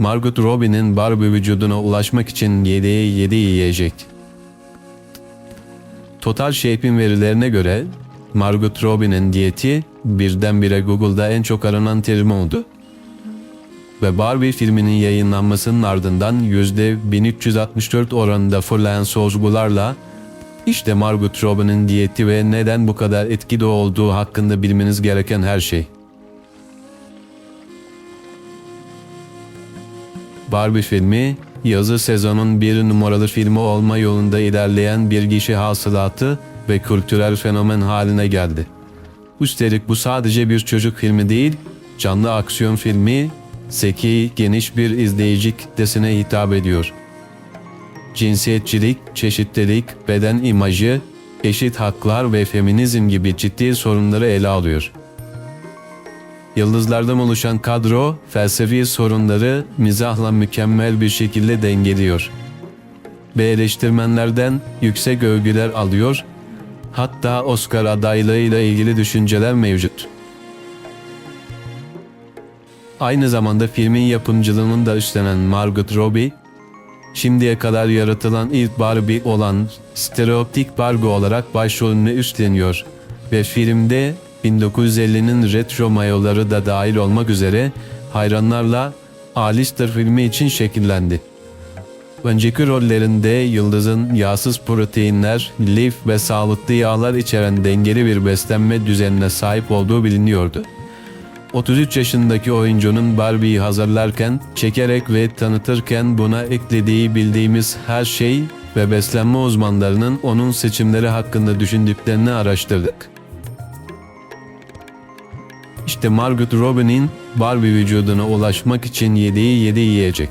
Margot Robbie'nin Barbie vücuduna ulaşmak için yediği 7 yiyecek. Total Shape'in verilerine göre Margot Robbie'nin diyeti birdenbire Google'da en çok aranan terim oldu. Ve Barbie filminin yayınlanmasının ardından %1364 oranında fırlayan sorgularla işte Margot Robbie'nin diyeti ve neden bu kadar etkili olduğu hakkında bilmeniz gereken her şey. Barbie filmi, yazı sezonun bir numaralı filmi olma yolunda ilerleyen bir gişe hasılatı ve kültürel fenomen haline geldi. Üstelik bu sadece bir çocuk filmi değil, canlı aksiyon filmi, zeki, geniş bir izleyici kitlesine hitap ediyor. Cinsiyetçilik, çeşitlilik, beden imajı, eşit haklar ve feminizm gibi ciddi sorunları ele alıyor. Yıldızlardan oluşan kadro felsefi sorunları mizahla mükemmel bir şekilde dengeliyor. Ve eleştirmenlerden yüksek övgüler alıyor, hatta Oscar adaylığıyla ilgili düşünceler mevcut. Aynı zamanda filmin yapımcılığını da üstlenen Margot Robbie, şimdiye kadar yaratılan ilk Barbie olan stereotip Barbie olarak başrolünü üstleniyor ve filmde 1950'nin retro mayoları da dahil olmak üzere hayranlarla A-lister filmi için şekillendi. Önceki rollerinde Yıldız'ın yağsız proteinler, lif ve sağlıklı yağlar içeren dengeli bir beslenme düzenine sahip olduğu biliniyordu. 33 yaşındaki oyuncunun Barbie'yi hazırlarken, çekerek ve tanıtırken buna eklediği bildiğimiz her şey ve beslenme uzmanlarının onun seçimleri hakkında düşündüklerini araştırdık. İşte Margot Robbie'nin Barbie vücuduna ulaşmak için yediği yedi yiyecek.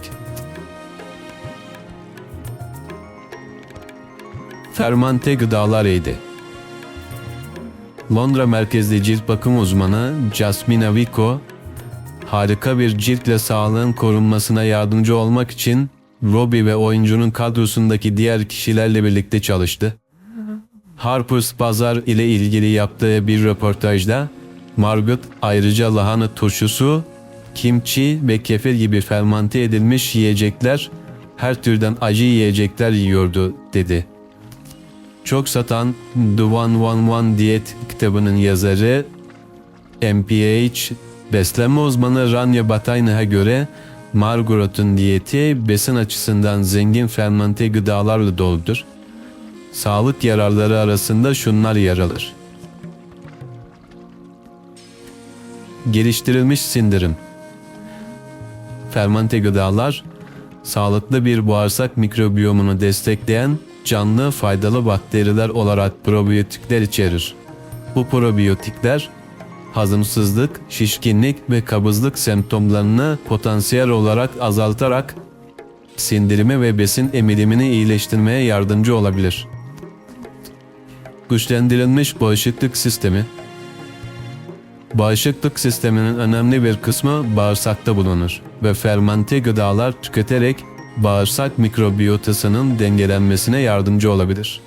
Fermante gıdalar yedi. Londra merkezli cilt bakım uzmanı Jasmina Vico, harika bir ciltle sağlığın korunmasına yardımcı olmak için Robbie ve oyuncunun kadrosundaki diğer kişilerle birlikte çalıştı. Harper's Pazar ile ilgili yaptığı bir röportajda Margot ayrıca lahana turşusu, kimchi ve kefir gibi fermante edilmiş yiyecekler, her türden acı yiyecekler yiyordu dedi. Çok satan The 111 Diyet kitabının yazarı MPH beslenme uzmanı Rania Batayna'ya göre Margot'un diyeti besin açısından zengin fermente gıdalarla doludur. Sağlık yararları arasında şunlar yer alır. Geliştirilmiş sindirim Fermente gıdalar, sağlıklı bir bağırsak mikrobiyomunu destekleyen canlı faydalı bakteriler olarak probiyotikler içerir. Bu probiyotikler hazımsızlık, şişkinlik ve kabızlık semptomlarını potansiyel olarak azaltarak sindirimi ve besin emilimini iyileştirmeye yardımcı olabilir. Güçlendirilmiş bağışıklık sistemi Bağışıklık sisteminin önemli bir kısmı bağırsakta bulunur ve fermente gıdalar tüketerek bağırsak mikrobiyotasının dengelenmesine yardımcı olabilir.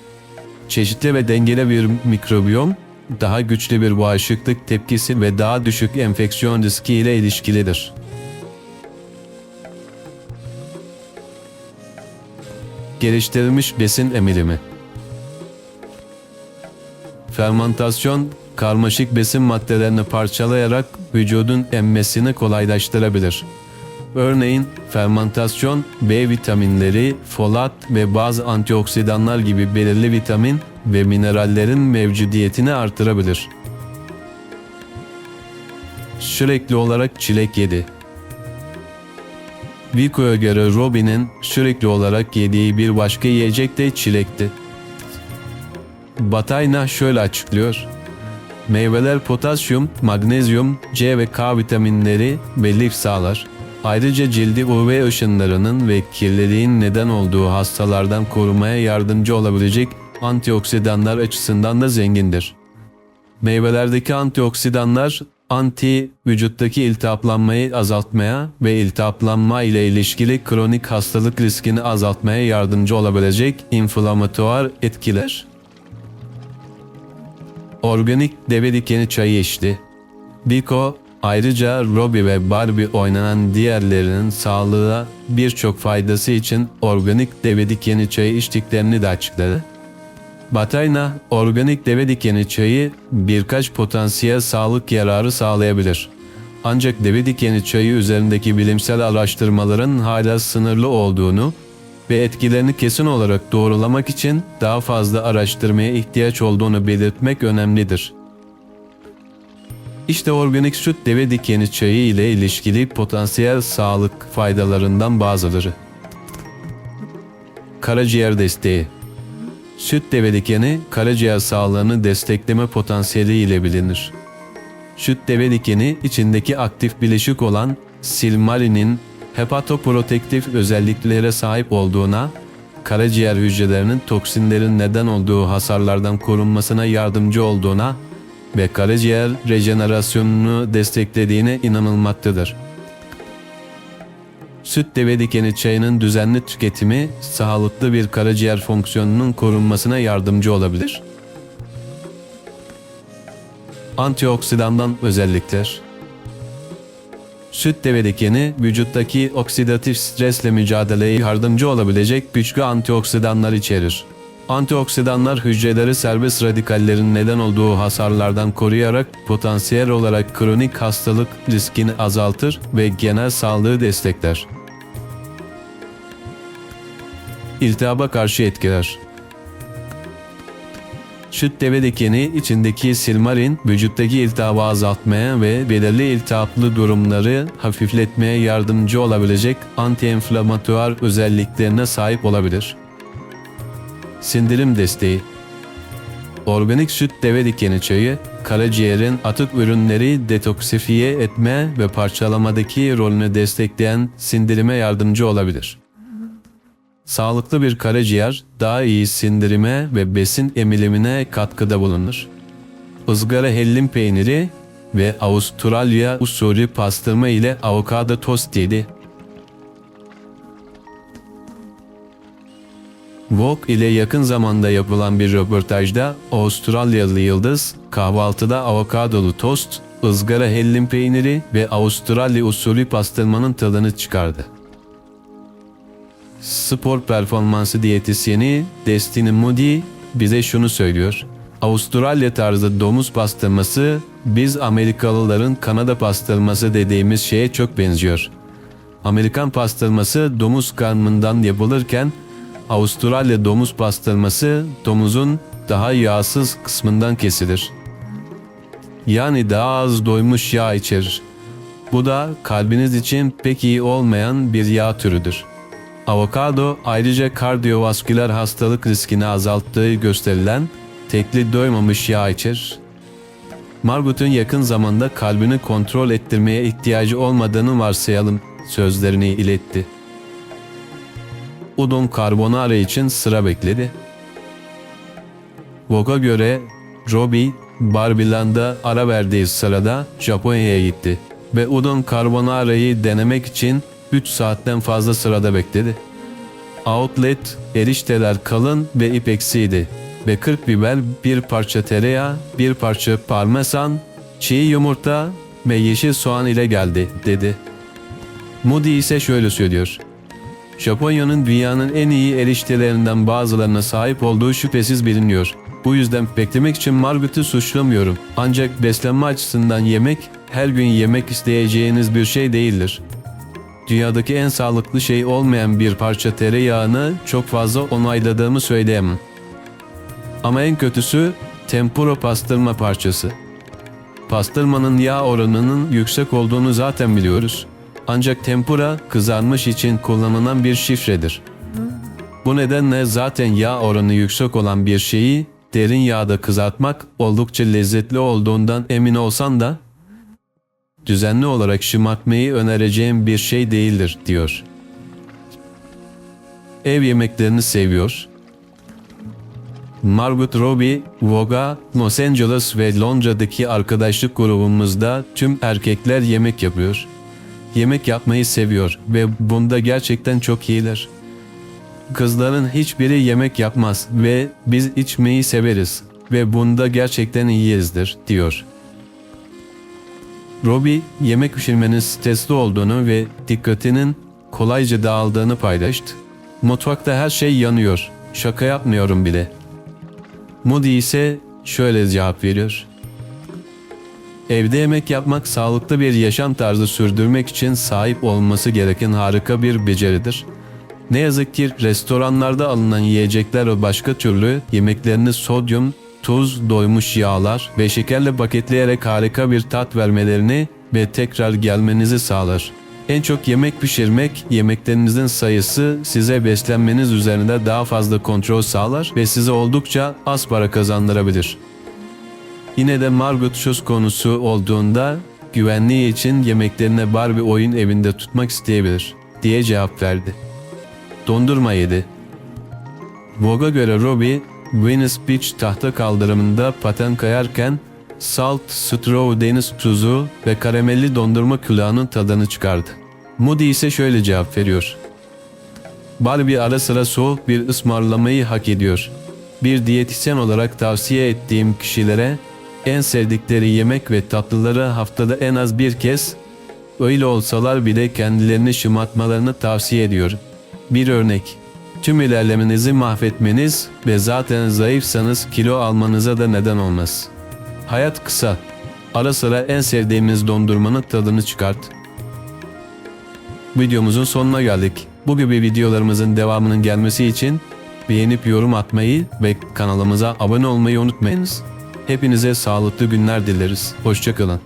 Çeşitli ve dengeli bir mikrobiyom, daha güçlü bir bağışıklık tepkisi ve daha düşük enfeksiyon riski ile ilişkilidir. Geliştirilmiş besin emilimi Fermentasyon, karmaşık besin maddelerini parçalayarak vücudun emmesini kolaylaştırabilir. Örneğin fermentasyon B vitaminleri, folat ve bazı antioksidanlar gibi belirli vitamin ve minerallerin mevcudiyetini artırabilir. Sürekli olarak çilek yedi. Vico'ya göre Robin'in sürekli olarak yediği bir başka yiyecek de çilekti. Batayna şöyle açıklıyor. Meyveler potasyum, magnezyum, C ve K vitaminleri ve lif sağlar. Ayrıca cildi UV ışınlarının ve kirliliğin neden olduğu hastalardan korumaya yardımcı olabilecek antioksidanlar açısından da zengindir. Meyvelerdeki antioksidanlar anti vücuttaki iltihaplanmayı azaltmaya ve iltihaplanma ile ilişkili kronik hastalık riskini azaltmaya yardımcı olabilecek inflamatuar etkiler. Organik deve dikeni çayı içti. Biko Ayrıca Robbie ve Barbie oynanan diğerlerinin sağlığa birçok faydası için organik deve dikeni çayı içtiklerini de açıkladı. Batayna, organik deve dikeni çayı birkaç potansiyel sağlık yararı sağlayabilir. Ancak deve dikeni çayı üzerindeki bilimsel araştırmaların hala sınırlı olduğunu ve etkilerini kesin olarak doğrulamak için daha fazla araştırmaya ihtiyaç olduğunu belirtmek önemlidir. İşte organik süt deve dikeni çayı ile ilişkili potansiyel sağlık faydalarından bazıları. Karaciğer desteği Süt deve dikeni karaciğer sağlığını destekleme potansiyeli ile bilinir. Süt deve dikeni içindeki aktif bileşik olan silmarinin hepatoprotektif özelliklere sahip olduğuna, karaciğer hücrelerinin toksinlerin neden olduğu hasarlardan korunmasına yardımcı olduğuna ve karaciğer rejenerasyonunu desteklediğine inanılmaktadır. Süt deve dikeni çayının düzenli tüketimi sağlıklı bir karaciğer fonksiyonunun korunmasına yardımcı olabilir. Antioksidandan özellikler Süt deve dikeni vücuttaki oksidatif stresle mücadeleye yardımcı olabilecek güçlü antioksidanlar içerir. Antioksidanlar hücreleri serbest radikallerin neden olduğu hasarlardan koruyarak potansiyel olarak kronik hastalık riskini azaltır ve genel sağlığı destekler. İltihaba karşı etkiler. Süt deve dikeni içindeki silmarin vücuttaki iltihabı azaltmaya ve belirli iltihaplı durumları hafifletmeye yardımcı olabilecek antiinflamatuar özelliklerine sahip olabilir. Sindirim desteği Organik süt deve dikeni çayı, karaciğerin atık ürünleri detoksifiye etme ve parçalamadaki rolünü destekleyen sindirime yardımcı olabilir. Sağlıklı bir karaciğer daha iyi sindirime ve besin emilimine katkıda bulunur. Izgara hellim peyniri ve Avustralya usulü pastırma ile avokado tost yedi. Vogue ile yakın zamanda yapılan bir röportajda Avustralyalı yıldız kahvaltıda avokadolu tost, ızgara hellim peyniri ve Avustralya usulü pastırmanın tadını çıkardı. Spor performansı diyetisyeni Destiny Moody bize şunu söylüyor. Avustralya tarzı domuz pastırması biz Amerikalıların Kanada pastırması dediğimiz şeye çok benziyor. Amerikan pastırması domuz karnından yapılırken Avustralya domuz pastırması domuzun daha yağsız kısmından kesilir. Yani daha az doymuş yağ içerir. Bu da kalbiniz için pek iyi olmayan bir yağ türüdür. Avokado ayrıca kardiyovasküler hastalık riskini azalttığı gösterilen tekli doymamış yağ içerir. Margot'un yakın zamanda kalbini kontrol ettirmeye ihtiyacı olmadığını varsayalım sözlerini iletti. Udon carbonara için sıra bekledi. Vogue'a göre Robbie Barbieland'a ara verdiği sırada Japonya'ya gitti ve udon carbonara'yı denemek için 3 saatten fazla sırada bekledi. Outlet erişteler kalın ve ipeksiydi ve 40 biber, bir parça tereyağı, bir parça parmesan, çiğ yumurta ve yeşil soğan ile geldi dedi. Moody ise şöyle söylüyor. Japonya'nın dünyanın en iyi eriştelerinden bazılarına sahip olduğu şüphesiz biliniyor. Bu yüzden beklemek için Margot'u suçlamıyorum. Ancak beslenme açısından yemek her gün yemek isteyeceğiniz bir şey değildir. Dünyadaki en sağlıklı şey olmayan bir parça tereyağını çok fazla onayladığımı söyleyemem. Ama en kötüsü tempura pastırma parçası. Pastırmanın yağ oranının yüksek olduğunu zaten biliyoruz. Ancak tempura kızarmış için kullanılan bir şifredir. Bu nedenle zaten yağ oranı yüksek olan bir şeyi derin yağda kızartmak oldukça lezzetli olduğundan emin olsan da düzenli olarak şımartmayı önereceğim bir şey değildir diyor. Ev yemeklerini seviyor. Margot Robbie, Vogue'a Los Angeles ve Londra'daki arkadaşlık grubumuzda tüm erkekler yemek yapıyor. Yemek yapmayı seviyor ve bunda gerçekten çok iyiler. Kızların hiçbiri yemek yapmaz ve biz içmeyi severiz ve bunda gerçekten iyiyizdir diyor. Robbie yemek pişirmenin stresli olduğunu ve dikkatinin kolayca dağıldığını paylaştı. Mutfakta her şey yanıyor. Şaka yapmıyorum bile. Moody ise şöyle cevap veriyor. Evde yemek yapmak sağlıklı bir yaşam tarzı sürdürmek için sahip olması gereken harika bir beceridir. Ne yazık ki restoranlarda alınan yiyecekler ve başka türlü yemeklerini sodyum, tuz, doymuş yağlar ve şekerle paketleyerek harika bir tat vermelerini ve tekrar gelmenizi sağlar. En çok yemek pişirmek, yemeklerinizin sayısı size beslenmeniz üzerinde daha fazla kontrol sağlar ve size oldukça az para kazandırabilir. Yine de Margot söz konusu olduğunda güvenliği için yemeklerine Barbie oyun evinde tutmak isteyebilir diye cevap verdi. Dondurma yedi. Vogue'a göre Robbie, Venice Beach tahta kaldırımında paten kayarken salt, straw deniz tuzu ve karamelli dondurma külahının tadını çıkardı. Moody ise şöyle cevap veriyor. Barbie ara sıra soğuk bir ısmarlamayı hak ediyor. Bir diyetisyen olarak tavsiye ettiğim kişilere en sevdikleri yemek ve tatlıları haftada en az bir kez öyle olsalar bile kendilerini şımartmalarını tavsiye ediyorum. Bir örnek. Tüm ilerlemenizi mahvetmeniz ve zaten zayıfsanız kilo almanıza da neden olmaz. Hayat kısa. Ara sıra en sevdiğimiz dondurmanın tadını çıkart. Videomuzun sonuna geldik. Bu gibi videolarımızın devamının gelmesi için beğenip yorum atmayı ve kanalımıza abone olmayı unutmayınız. Hepinize sağlıklı günler dileriz. Hoşçakalın.